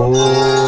Oh.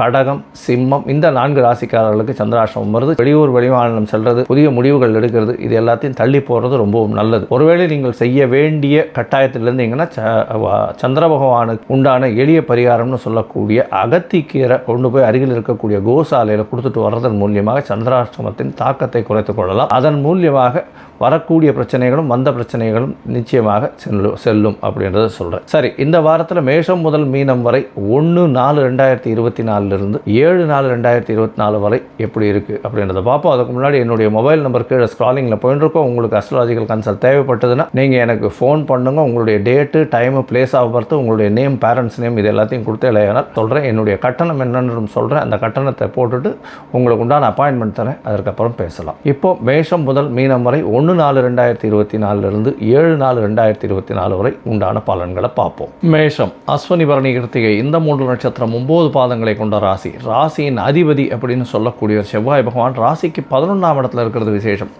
கடகம் சிம்மம் இந்த நான்கு ராசிக்காரர்களுக்கு சந்திராஷ்டமம் வருது. வெளியூர் வெளிமாநிலம் செல்றது புதிய முடிவுகள் எடுக்கிறது இது எல்லாத்தையும் தள்ளி போகிறது ரொம்பவும் நல்லது. ஒருவேளை நீங்கள் செய்ய வேண்டிய கட்டாயத்தில் இருந்தீங்கன்னா ச- சந்திர பகவானுக்கு உண்டான எளிய பரிகாரம்னு சொல்லக்கூடிய அகத்திக்கீரை கொண்டு போய் அருகில் இருக்கக்கூடிய கோசாலையில் கொடுத்துட்டு வர்றதன் மூலியமாக சந்திராஷ்டமத்தின் தாக்கத்தை குறைத்துக் கொள்ளலாம். அதன் மூலியமாக வரக்கூடிய பிரச்சனைகளும் வந்த பிரச்சனைகளும் நிச்சயமாக செல்லும் செல்லும் அப்படின்றத சொல்கிறேன் சரி இந்த வாரத்தில் மேஷம் முதல் மீனம் வரை ஒன்று நாலு ரெண்டாயிரத்தி இருபத்தி நாலு நாலுலேருந்து ஏழு நாலு ரெண்டாயிரத்தி இருபத்தி நாலு வரை எப்படி இருக்குது அப்படின்றத பார்ப்போம். அதுக்கு முன்னாடி என்னுடைய மொபைல் நம்பர் கீழே ஸ்க்ராலிங்கில் போயிட்டுருக்கோம் உங்களுக்கு அஸ்ட்ராலஜிக்கல் கன்சல்ட் தேவைப்பட்டதுன்னா நீங்கள் எனக்கு ஃபோன் பண்ணுங்க. உங்களுடைய date time place of birth உங்களுடைய நேம் பேரண்ட்ஸ் நேம் இது எல்லாத்தையும் கொடுத்து இல்லையானால் சொல்கிறேன் என்னுடைய கட்டணம் என்னன்னு சொல்கிறேன் அந்த கட்டணத்தை போட்டுட்டு உங்களுக்கு உண்டான அப்பாயின்மெண்ட் தரேன். அதற்கப்புறம் பேசலாம். இப்போ மேஷம் முதல் மீனம் வரை ஒன்று நாலு ரெண்டாயிரத்தி இருபத்தி நாலுலேருந்து ஏழு நாலு ரெண்டாயிரத்தி இருபத்தி நாலு வரை உண்டான பலன்களை பார்ப்போம். மேஷம் அஸ்வனி பரணி கிருத்திகை. இந்த மூன்று நட்சத்திரம் ஒம்பது பாதங்களை கொண்ட ராசி. ராசியின் அதிபதி அப்படின்னு சொல்லக்கூடிய செவ்வாய் பகவான் ராசிக்கு பதினொன்றாம் இடத்துல இருக்கிறது விசேஷம்.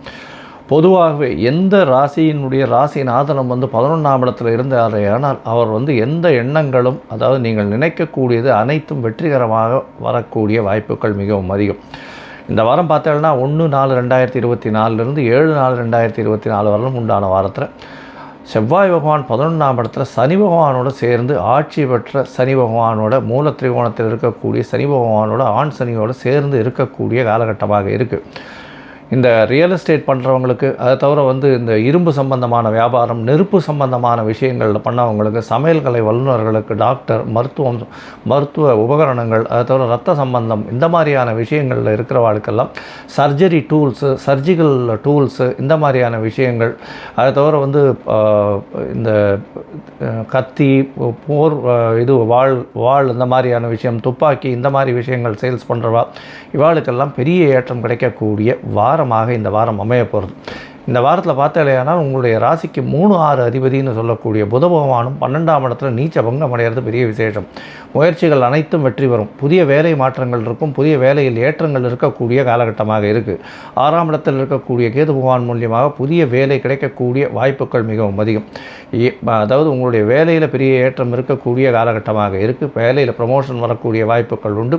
பொதுவாகவே எந்த ராசியினுடைய ராசியின் ஆதனம் வந்து பதினொன்றாம் இடத்துல இருந்தார் ஆனால் அவர் வந்து எந்த எண்ணங்களும் அதாவது நீங்கள் நினைக்கக்கூடியது அனைத்தும் வெற்றிகரமாக வரக்கூடிய வாய்ப்புகள் மிகவும் அதிகம். இந்த வாரம் பார்த்தோம்னா ஒன்று நாலு ரெண்டாயிரத்தி இருபத்தி நாலுலேருந்து ஏழு நாலு ரெண்டாயிரத்தி இருபத்தி நாலு வரலும் உண்டான வாரத்தில். செவ்வாய் பகவான் பதினொன்றாம் இடத்துல சனி பகவானோட சேர்ந்து ஆட்சி பெற்ற சனி பகவானோட மூல திரிகோணத்தில் இருக்கக்கூடிய சனி பகவானோட ஆண் சனியோட சேர்ந்து இருக்கக்கூடிய காலகட்டமாக இருக்குது இந்த ரியல் எஸ்டேட் பண்ணுறவங்களுக்கு அதை தவிர வந்து இந்த இரும்பு சம்பந்தமான வியாபாரம் நெருப்பு சம்பந்தமான விஷயங்களில் பண்ணவங்களுக்கு சமையல் கலை வல்லுநர்களுக்கு டாக்டர் மருத்துவம் மருத்துவ உபகரணங்கள் அதை தவிர ரத்த சம்பந்தம் இந்த மாதிரியான விஷயங்களில் இருக்கிறவாளுக்கெல்லாம் சர்ஜரி டூல்ஸு சர்ஜிக்கல் டூல்ஸு இந்த மாதிரியான விஷயங்கள் அதை தவிர வந்து இந்த கத்தி போர் இது வாழ் வாழ் இந்த மாதிரியான விஷயம் துப்பாக்கி இந்த மாதிரி விஷயங்கள் சேல்ஸ் பண்ணுறவா இவாளுக்கெல்லாம் பெரிய ஏற்றம் கிடைக்கக்கூடிய வாரமாக இந்த வாரம் அமைய போகிறது. இந்த வாரத்தில் பார்த்தாலேயானால் உங்களுடைய ராசிக்கு மூணு ஆறு அதிபதினு சொல்லக்கூடிய புத பகவானும் பன்னெண்டாம் இடத்துல நீச்ச பங்கம் அடைகிறது பெரிய விசேஷம். முயற்சிகள் அனைத்தும் வெற்றி பெறும். புதிய வேலை மாற்றங்கள் இருக்கும். புதிய வேலையில் ஏற்றங்கள் இருக்கக்கூடிய காலகட்டமாக இருக்குது ஆறாம் இடத்தில் இருக்கக்கூடிய கேது பகவான் மூலியமாக புதிய வேலை கிடைக்கக்கூடிய வாய்ப்புகள் மிகவும் அதிகம். அதாவது உங்களுடைய வேலையில் பெரிய ஏற்றம் இருக்கக்கூடிய காலகட்டமாக இருக்குது வேலையில் ப்ரமோஷன் வரக்கூடிய வாய்ப்புகள் உண்டு.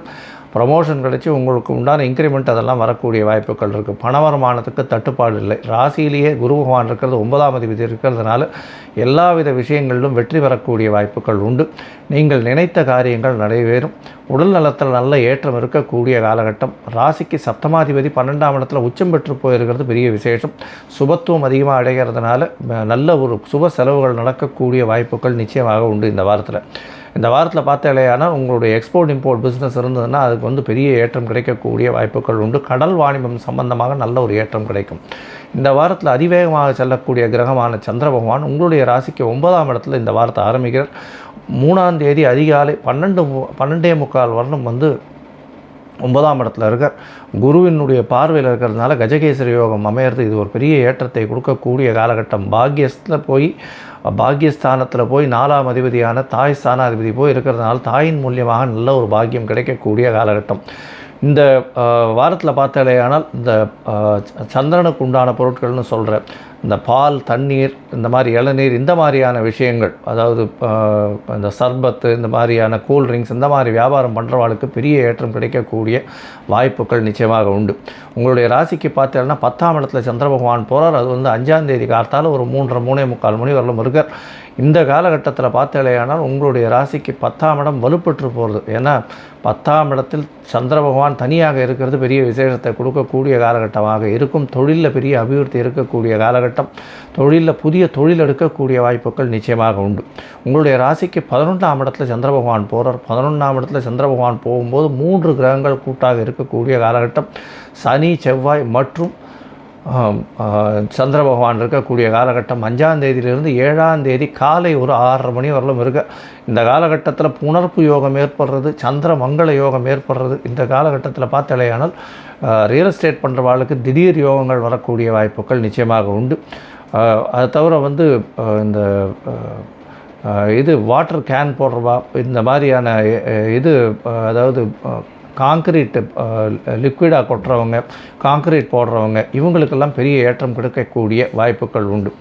ப்ரமோஷன் கிடைச்சி உங்களுக்கு உண்டான இன்க்ரிமெண்ட் அதெல்லாம் வரக்கூடிய வாய்ப்புகள் இருக்குது பண வருமானத்துக்கு தட்டுப்பாடு இல்லை. ராசியிலேயே குரு பகவான் இருக்கிறது ஒன்பதாம் அதிபதி இருக்கிறதுனால எல்லாவித விஷயங்களிலும் வெற்றி பெறக்கூடிய வாய்ப்புகள் உண்டு. நீங்கள் நினைத்த காரியங்கள் நிறைவேறும். உடல் நலத்தில் நல்ல ஏற்றம் இருக்கக்கூடிய காலகட்டம். ராசிக்கு சப்தமாதிபதி பன்னெண்டாம் இடத்துல உச்சம் பெற்று போயிருக்கிறது பெரிய விசேஷம். சுபத்துவம் அதிகமாக அடைகிறதுனால நல்ல ஒரு சுப செலவுகள் நடக்கக்கூடிய வாய்ப்புகள் நிச்சயமாக உண்டு இந்த வாரத்தில். இந்த வாரத்தில் பார்த்தாலேயானா உங்களுடைய எக்ஸ்போர்ட் இம்போர்ட் பிஸ்னஸ் இருந்ததுன்னா அதுக்கு வந்து பெரிய ஏற்றம் கிடைக்கக்கூடிய வாய்ப்புகள் உண்டு. கடல் வாணிபம் சம்பந்தமாக நல்ல ஒரு ஏற்றம் கிடைக்கும். இந்த வாரத்தில் அதிவேகமாக செல்லக்கூடிய கிரகமான சந்திர பகவான் உங்களுடைய ராசிக்கு ஒன்பதாம் இடத்துல இந்த வாரத்தை ஆரம்பிக்கிறார். மூணாம் தேதி அதிகாலை பன்னெண்டு மு- பன்னெண்டே முக்கால் வருடம் வந்து ஒன்பதாம் இடத்துல இருக்கார். குருவினுடைய பார்வையில் இருக்கிறதுனால கஜகேசரி யோகம் அமையிறது இது ஒரு பெரிய ஏற்றத்தை கொடுக்கக்கூடிய காலகட்டம். பாக்கியத்தில் போய் பாக்கியஸ்தானத்தில் போய் நாலாம் அதிபதியான தாய் ஸ்தானாதிபதி போய் இருக்கிறதுனால தாயின் மூலியமாக நல்ல ஒரு பாக்கியம் கிடைக்கக்கூடிய காலகட்டம். இந்த வாரத்தில் பார்த்தாலேயானால் இந்த ச- சந்திரனுக்கு உண்டான பொருட்கள்னு சொல்கிறேன் இந்த பால் தண்ணீர் இந்த மாதிரி இளநீர் இந்த மாதிரியான விஷயங்கள் அதாவது இந்த சர்பத்து இந்த மாதிரியான கூல்ட்ரிங்க்ஸ் இந்த மாதிரி வியாபாரம் பண்ணுறவாளுக்கு பெரிய ஏற்றம் கிடைக்கக்கூடிய வாய்ப்புகள் நிச்சயமாக உண்டு. உங்களுடைய ராசிக்கு பார்த்தீங்கன்னா பத்தாம் இடத்துல சந்திர பகவான் போகிறார் அது வந்து அஞ்சாம் தேதி கார்த்தால் ஒரு மூன்றரை மூணே முக்கால் மணி வரலும் இருக்கார். இந்த காலகட்டத்தில் பார்த்தாலேயானால் உங்களுடைய ராசிக்கு பத்தாம் இடம் வலுப்பெற்று போகிறது. ஏன்னா பத்தாம் இடத்தில் சந்திர பகவான் தனியாக இருக்கிறது பெரிய விசேஷத்தை கொடுக்கக்கூடிய காலகட்டமாக இருக்கும். தொழிலில் பெரிய அபிவிருத்தி இருக்கக்கூடிய காலகட்டம். தொழிலில் புதிய தொழில் எடுக்கக்கூடிய வாய்ப்புகள் நிச்சயமாக உண்டு. உங்களுடைய ராசிக்கு பதினொன்றாம் இடத்துல சந்திர பகவான் போகிறார் பதினொன்றாம் இடத்துல சந்திர பகவான் போகும்போது மூன்று கிரகங்கள் கூட்டாக இருக்கக்கூடிய காலகட்டம். சனி செவ்வாய் மற்றும் சந்திர பகவான் இருக்கக்கூடிய காலகட்டம் அஞ்சாம் தேதியிலிருந்து ஏழாம் தேதி காலை ஒரு ஆறரை மணி வரலும் இருக்க. இந்த காலகட்டத்தில் புணர்ப்பு யோகம் ஏற்படுறது சந்திர மங்கள யோகம் ஏற்படுறது இந்த காலகட்டத்தில் பார்த்தாலேயானால் ரியல் எஸ்டேட் பண்ணுறவாளுக்கு திடீர் யோகங்கள் வரக்கூடிய வாய்ப்புகள் நிச்சயமாக உண்டு. அது தவிர வந்து இந்த இது வாட்டர் கேன் போடுறவா இந்த மாதிரியான இது அதாவது காங்கிரீட்டு லிக்விடாக கொட்டுறவங்க காங்கிரீட் போடுறவங்க இவங்களுக்கெல்லாம் பெரிய ஏற்றம் கிடைக்கக்கூடிய வாய்ப்புகள் உண்டு.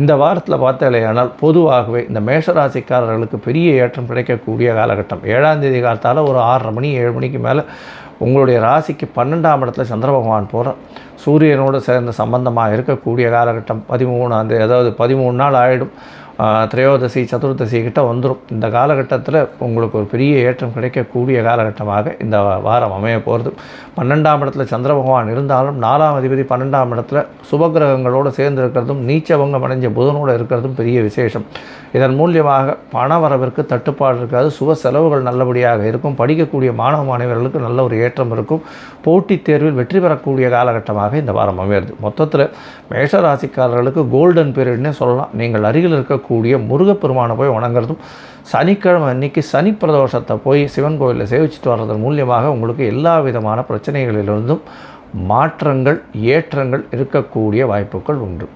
இந்த வாரத்தில் பார்த்தாலேயானால் பொதுவாகவே இந்த மேஷராசிக்காரர்களுக்கு பெரிய ஏற்றம் கிடைக்கக்கூடிய காலகட்டம். ஏழாம் தேதி காலத்தால் ஒரு ஆறரை மணி ஏழு மணிக்கு மேலே உங்களுடைய ராசிக்கு பன்னெண்டாம் இடத்துல சந்திர பகவான் போகிறார் சூரியனோடு சேர்ந்த சம்பந்தமாக இருக்கக்கூடிய காலகட்டம். பதிமூணாம் தேதி அதாவது பதிமூணு நாள் ஆகிடும் திரையோதசி சதுர்தசி கிட்ட வந்துடும் இந்த காலகட்டத்தில் உங்களுக்கு ஒரு பெரிய ஏற்றம் கிடைக்கக்கூடிய காலகட்டமாக இந்த வாரம் அமைய போகிறது பன்னெண்டாம் இடத்துல சந்திர பகவான் இருந்தாலும் நாலாம் அதிபதி பன்னெண்டாம் இடத்துல சுபகிரகங்களோடு சேர்ந்து இருக்கிறதும் நீச்சவங்கம் அடைஞ்ச புதனோடு இருக்கிறதும் பெரிய விசேஷம். இதன் மூலியமாக பண வரவிற்கு தட்டுப்பாடு இருக்காது. சுப செலவுகள் நல்லபடியாக இருக்கும். படிக்கக்கூடிய மாணவ மாணவர்களுக்கு நல்ல ஒரு ஏற்றம் இருக்கும். போட்டித் தேர்வில் வெற்றி பெறக்கூடிய காலகட்டமாக இந்த வாரம் அமையிறது. மொத்தத்தில் மேஷராசிக்காரர்களுக்கு கோல்டன் பீரியட்னே சொல்லலாம். நீங்கள் அருகில் இருக்க இருக்கக்கூடிய முருகப்பெருமானை போய் வணங்குறதும் சனிக்கிழமை அன்னைக்கு சனி பிரதோஷத்தை போய் சிவன் கோயிலில் சேவிச்சுட்டு வர்றதன் மூலியமாக உங்களுக்கு எல்லா விதமான பிரச்சனைகளிலிருந்தும் மாற்றங்கள் ஏற்றங்கள் இருக்கக்கூடிய வாய்ப்புகள் உண்டு.